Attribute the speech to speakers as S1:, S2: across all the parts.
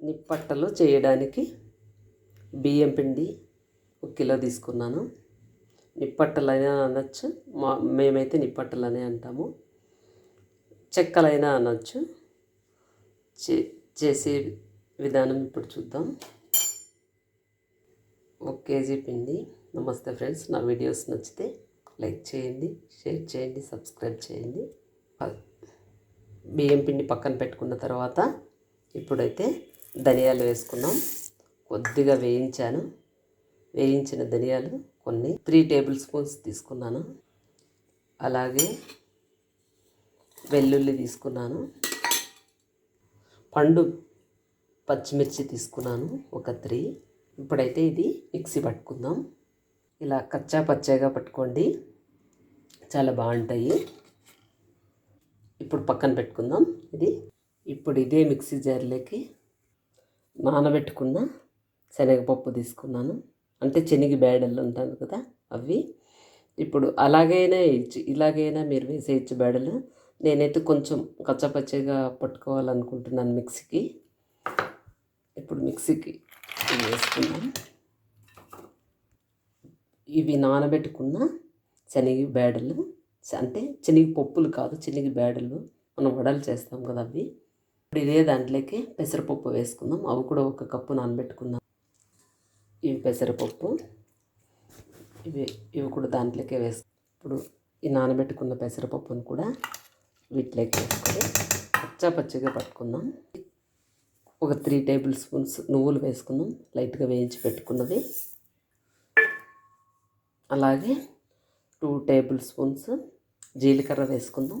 S1: నిప్పట్టలు చేయడానికి బియ్యం పిండి ఒక కిలో తీసుకున్నాను. నిప్పట్టలైనా అనొచ్చు. మా మేమైతే నిప్పట్టలనే అంటాము. చెక్కలైనా అనొచ్చు. చే చేసే విధానం ఇప్పుడు చూద్దాం. ఒక కేజీ పిండి. నమస్తే ఫ్రెండ్స్. నా వీడియోస్ నచ్చితే లైక్ చేయండి షేర్ చేయండి సబ్స్క్రైబ్ చేయండి. బియ్యం పిండి పక్కన పెట్టుకున్న తర్వాత ఇప్పుడైతే ధనియాలు వేసుకున్నాం. కొద్దిగా వేయించాను. వేయించిన ధనియాలు కొన్ని త్రీ టేబుల్ స్పూన్స్ తీసుకున్నాను. అలాగే వెల్లుల్లి తీసుకున్నాను. పండు పచ్చిమిర్చి తీసుకున్నాను. ఒక త్రీ. ఇప్పుడైతే ఇది మిక్సీ పట్టుకుందాం. ఇలా కచ్చా పచ్చాగా పట్టుకోండి. చాలా బాగుంటాయి. ఇప్పుడు పక్కన పెట్టుకుందాం. ఇది ఇప్పుడు ఇదే మిక్సీ జార్లోకి నానబెట్టుకున్న శనగపప్పు తీసుకున్నాను. అంటే శనగ బేడలు ఉంటాను కదా అవి. ఇప్పుడు అలాగైనా వేయచ్చు ఇలాగైనా మీరు వేసేయచ్చు బేడలు నేనైతే కొంచెం కచ్చపచ్చగా పట్టుకోవాలనుకుంటున్నాను మిక్సీకి. ఇప్పుడు మిక్సీకి ఇవి వేసుకున్నాం ఇవి నానబెట్టుకున్న శనగ బేడలు అంటే శనగ పప్పులు కాదు శనగ బేడలు మనం వడలు చేస్తాం కదా అవి. ఇప్పుడు ఇదే దాంట్లోకి పెసరపప్పు వేసుకుందాం. అవి కూడా ఒక కప్పు నానబెట్టుకుందాం. ఇవి పెసరపప్పు ఇవి ఇవి కూడా దాంట్లోకే వేసు ఇప్పుడు ఈ నానబెట్టుకున్న పెసరపప్పును కూడా వీటిలోకి వేసుకొని పచ్చా పచ్చిగా పట్టుకుందాం. ఒక త్రీ టేబుల్ స్పూన్స్ నువ్వులు వేసుకుందాం. లైట్గా వేయించి పెట్టుకున్నది. అలాగే టూ టేబుల్ స్పూన్స్ జీలకర్ర వేసుకుందాం.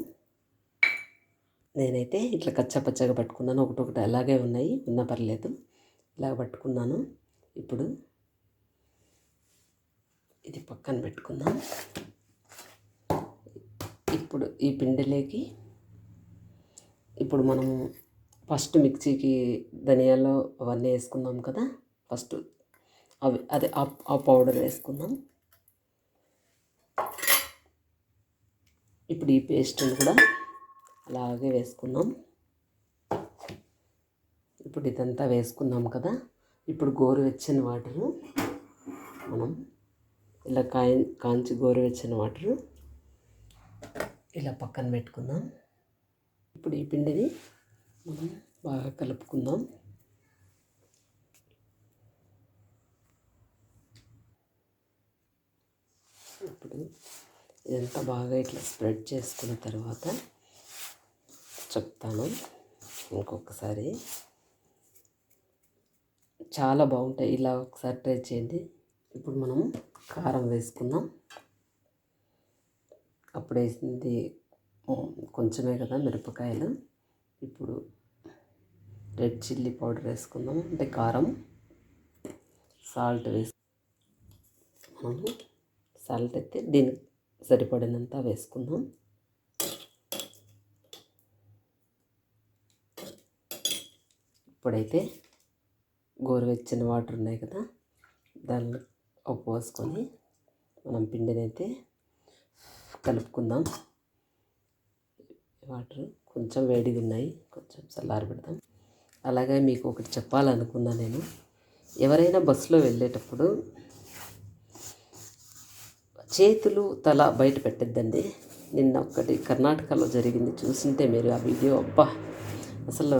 S1: నేనైతే ఇట్లా కచ్చా పచ్చగా పట్టుకున్నాను. ఒకటి ఒకటి అలాగే ఉన్నాయి. ఉన్నా పర్లేదు. ఇలా పట్టుకున్నాను. ఇప్పుడు ఇది పక్కన పెట్టుకుందాం. ఇప్పుడు ఈ పిండిలోకి ఇప్పుడు మనం ఫస్ట్ మిక్సీకి ధనియాలు అవన్నీ వేసుకున్నాం కదా. ఫస్ట్ అవి అదే ఆ పౌడర్ వేసుకుందాం. ఇప్పుడు ఈ పేస్ట్ని కూడా అలాగే వేసుకున్నాం ఇప్పుడు ఇదంతా వేసుకున్నాం కదా. ఇప్పుడు గోరువెచ్చని వాటరు మనం ఇలా కాయ కాంచి గోరువెచ్చని వాటరు ఇలా పక్కన పెట్టుకుందాం. ఇప్పుడు ఈ పిండిని మనం బాగా కలుపుకుందాం. ఇప్పుడు ఇదంతా బాగా ఇట్లా స్ప్రెడ్ చేసుకున్న తర్వాత చెప్తాను. ఇంకొకసారి. చాలా బాగుంటాయి. ఇలా ఒకసారి ట్రై చేయండి. ఇప్పుడు మనం కారం వేసుకుందాం. అప్పుడు వేసింది కొంచెమే కదా మిరపకాయలు. ఇప్పుడు రెడ్ చిల్లీ పౌడర్ వేసుకుందాం. అంటే కారం సాల్ట్ వేసు మనము సాల్ట్ అయితే దీనికి సరిపడినంత వేసుకుందాం. ఇప్పుడైతే గోరువెచ్చని వాటర్ ఉన్నాయి కదా దాన్ని పోసుకొని మనం పిండిని అయితే కలుపుకుందాం. వాటర్ కొంచెం వేడిగా ఉన్నాయి కొంచెం చల్లారి పెడదాం. అలాగే మీకు ఒకటి చెప్పాలనుకున్నా నేను ఎవరైనా బస్సులో వెళ్ళేటప్పుడు చేతులు తల బయట పెట్టద్దండి. నిన్న ఒకటి కర్ణాటకలో జరిగింది చూసింటే మీరు ఆ వీడియో అబ్బా! అసలు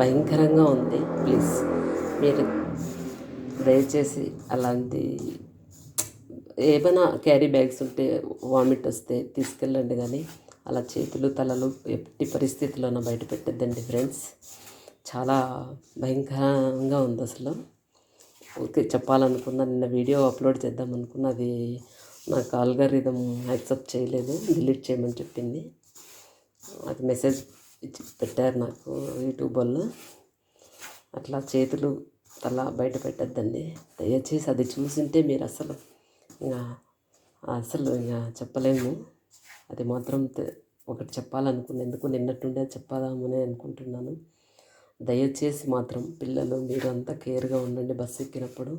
S1: భయంకరంగా ఉంది ప్లీజ్ మీరు దయచేసి అలాంటి ఏమైనా క్యారీ బ్యాగ్స్ ఉంటే వామిట్ వస్తే తీసుకెళ్ళండి కానీ అలా చేతులు తలలు ఎట్టి పరిస్థితుల్లోనూ బయట పెట్టద్దండి ఫ్రెండ్స్ చాలా భయంకరంగా ఉంది అసలు. ఓకే చెప్పాలనుకున్నా నిన్న వీడియో అప్లోడ్ చేద్దాం అనుకున్నా అది నాకు ఆల్గారిథం యాక్సెప్ట్ చేయలేదు డిలీట్ చేయమని చెప్పింది. అది మెసేజ్ ఇచ్చి పెట్టారు నాకు యూట్యూబ్ వల్ల. అట్లా చేతులు తల బయట పెట్టద్దండి. దయచేసి అది చూసింటే మీరు అసలు ఇంకా అసలు ఇంకా చెప్పలేము. అది మాత్రం ఒకటి చెప్పాలనుకున్న ఎందుకు నిన్నట్టుండే చెప్పదామని అనుకుంటున్నాను. దయచేసి మాత్రం పిల్లలు మీరు అంతా కేర్గా ఉండండి బస్సు ఎక్కినప్పుడు.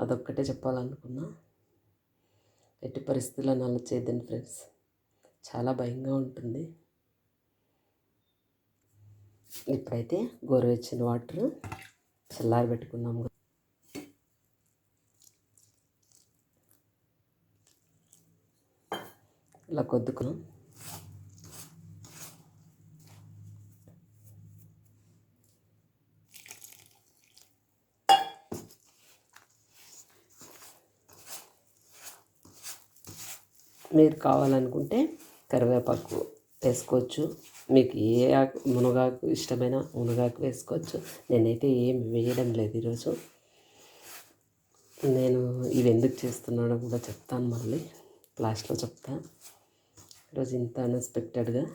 S1: అదొక్కటే చెప్పాలనుకున్నా. ఎట్టి పరిస్థితుల్లో నల్ల చేయద్దండి ఫ్రెండ్స్. చాలా భయంగా ఉంటుంది. ఇప్పుడైతే గోరువెచ్చిన వాటర్ చల్లారి పెట్టుకున్నాము ఇలా కొద్దుకున్నాం. మీరు కావాలనుకుంటే కరివేపాకు వేసుకోవచ్చు. మీకు ఏ ఆకు మునగాకు ఇష్టమైన మునగాకు వేసుకోవచ్చు. నేనైతే ఏం వేయడం లేదు ఈరోజు. నేను ఇవి ఎందుకు చేస్తున్నానో కూడా చెప్తాను మళ్ళీ. లాస్ట్లో చెప్తా. ఈరోజు ఇంత అన్ఎక్స్పెక్టెడ్గా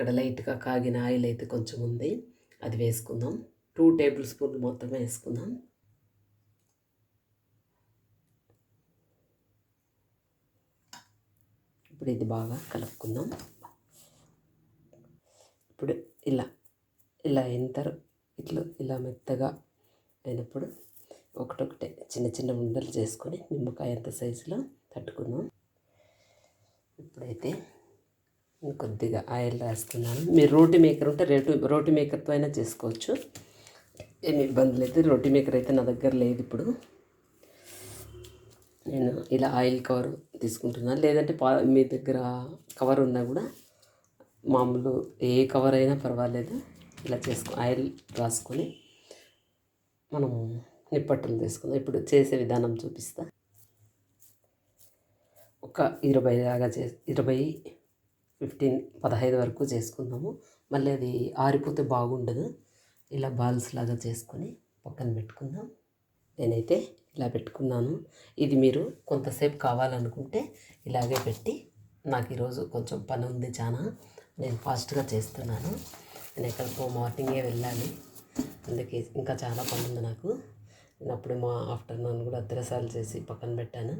S1: ఇక్కడ లైట్గా కాగిన ఆయిల్ అయితే కొంచెం ఉంది. అది వేసుకుందాం. టూ టేబుల్ స్పూన్లు మొత్తం వేసుకుందాం. ఇప్పుడు ఇది బాగా కలుపుకుందాం. ఇప్పుడు ఇలా ఇలా ఎంత ఇట్లా ఇలా మెత్తగా అయినప్పుడు ఒకటొకటే చిన్న చిన్న ఉండలు చేసుకొని నిమ్మకాయ ఎంత సైజులో తట్టుకుందాం. ఇప్పుడైతే కొద్దిగా ఆయిల్ రాస్తున్నాను. మీరు రోటీ మేకర్ ఉంటే రోటీ రోటీ మేకర్తో అయినా చేసుకోవచ్చు. ఏమి ఇబ్బంది లేదు. రోటీ మేకర్ అయితే నా దగ్గర లేదు ఇప్పుడు. నేను ఇలా ఆయిల్ కవర్ తీసుకుంటున్నాను. లేదంటే పా మీ దగ్గర కవర్ ఉన్నా కూడా మామూలు ఏ కవర్ అయినా పర్వాలేదు. ఇలా చేసుకో ఆయిల్ రాసుకొని మనం నిప్పట్టలు తీసుకుందాం. ఇప్పుడు చేసే విధానం చూపిస్తా. ఒక ఇరవై దాకా చే ఇరవై ఫిఫ్టీన్ పదహైదు వరకు చేసుకుందాము. మళ్ళీ అది ఆరిపోతే బాగుండదు. ఇలా బాల్స్ లాగా చేసుకొని పక్కన పెట్టుకుందాం. నేనైతే ఇలా పెట్టుకున్నాను. ఇది మీరు కొంతసేపు కావాలనుకుంటే ఇలాగే పెట్టి నాకు ఈరోజు కొంచెం పని ఉంది చాలా నేను ఫాస్ట్గా చేస్తున్నాను. నేను ఎక్కడికో మార్నింగే వెళ్ళాలి. అందుకే ఇంకా చాలా పని ఉంది నాకు. నేను అప్పుడు మా ఆఫ్టర్నూన్ కూడా అద్దరసాలు చేసి పక్కన పెట్టాను.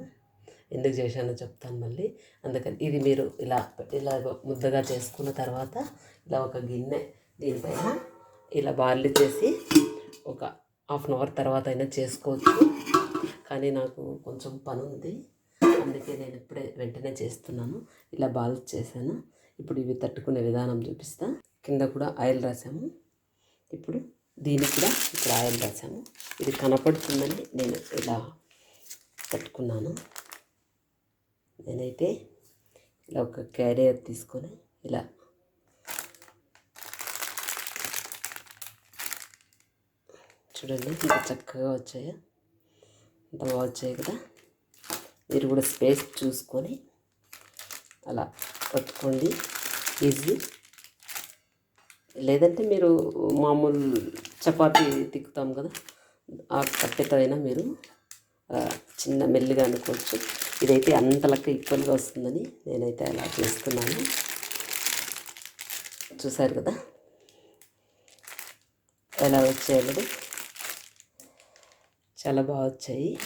S1: ఎందుకు చేశానో చెప్తాను మళ్ళీ. అందుకని ఇది మీరు ఇలా ఇలా ముద్దగా చేసుకున్న తర్వాత ఇలా ఒక గిన్నె దీనిపైన ఇలా బార్లీ చేసి ఒక హాఫ్ అన్ అవర్ తర్వాత అయినా చేసుకోవచ్చు. కానీ నాకు కొంచెం పని ఉంది అందుకే నేను ఇప్పుడే వెంటనే చేస్తున్నాను. ఇలా బాల్ చేశాను. ఇప్పుడు ఇవి తట్టుకునే విధానం చూపిస్తా. కింద కూడా ఆయిల్ రాసాము. ఇప్పుడు దీనికి కూడా ఇక్కడ ఆయిల్ రాసాము. ఇది కనపడుతుందని నేను ఇలా పెట్టుకున్నాను నేనైతే ఇలా ఒక క్యారియర్ తీసుకొని ఇలా చూడండి ఇంత చక్కగా వచ్చాయా ఇంత బాగా వచ్చాయి కదా. మీరు కూడా స్పేస్ చూసుకొని అలా పట్టుకోండి. ఈజీ. లేదంటే మీరు మామూలు చపాతీ తిక్కుతాం కదా ఆ కట్టెతో అయినా మీరు చిన్న మెల్లిగా అనుకోవచ్చు. ఇదైతే అంతలకు ఈక్వల్గా వస్తుందని నేనైతే అలా చేస్తున్నాను. చూసారు కదా? ఎలా వచ్చాయి చాలా బాగా వచ్చాయి.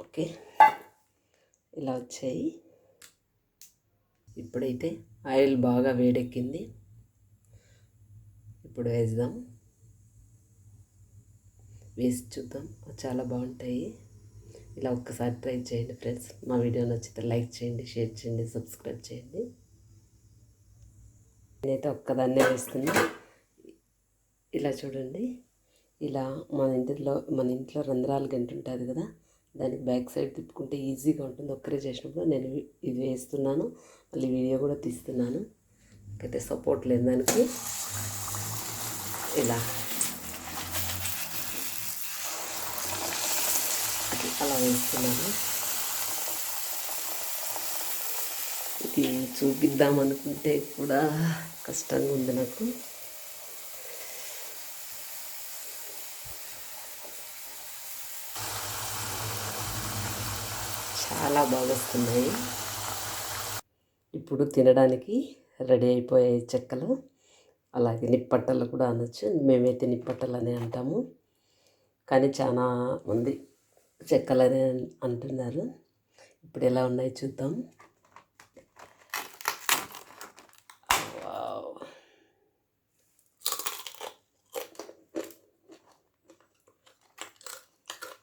S1: ఓకే. ఇలా వచ్చాయి. ఇప్పుడైతే ఆయిల్ బాగా వేడెక్కింది. ఇప్పుడు వేద్దాం. వేసి చూద్దాం. చాలా బాగుంటాయి. ఇలా ఒక్కసారి ట్రై చేయండి ఫ్రెండ్స్. మా వీడియో నచ్చితే లైక్ చేయండి షేర్ చేయండి సబ్స్క్రైబ్ చేయండి. నేనైతే ఒక్కదాన్నే వేస్తున్నా. ఇలా చూడండి. ఇలా మన ఇంటిలో మన ఇంట్లో రంధ్రాలు గంట ఉంటుంది కదా. దానికి బ్యాక్ సైడ్ తిప్పుకుంటే ఈజీగా ఉంటుంది. ఒక్కరే చేసినప్పుడు నేను ఇది వేస్తున్నాను. మళ్ళీ వీడియో కూడా తీస్తున్నాను. అయితే సపోర్ట్ లేదు దానికి ఇలా. అలా వేస్తున్నాను. ఇది చూపిద్దాం అనుకుంటే కూడా కష్టంగా ఉంది నాకు. చాలా బాగా వస్తున్నాయి. ఇప్పుడు తినడానికి రెడీ అయిపోయాయి చెక్కలు అలాగే నిప్పట్టలు కూడా అనొచ్చు. మేమైతే నిప్పట్టలు అని అంటాము. కానీ చాలా ఉంది. చెక్కలు అని అంటున్నారు. ఇప్పుడు ఎలా ఉన్నాయి చూద్దాం.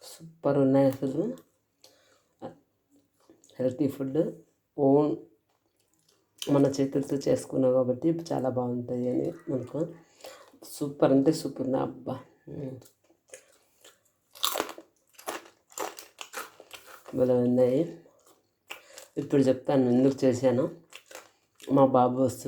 S1: సూపర్ ఉన్నాయి అసలు. హెల్తీ ఫుడ్ ఓన్ మన చేతులతో చేసుకున్నాం కాబట్టి చాలా బాగుంటుంది అని మనకు సూపర్ అంటే సూపర్. నా అబ్బా. భలే ఉన్నాయి ఇప్పుడు చెప్తాను ఎందుకు చేశాను. మా బాబు వస్తు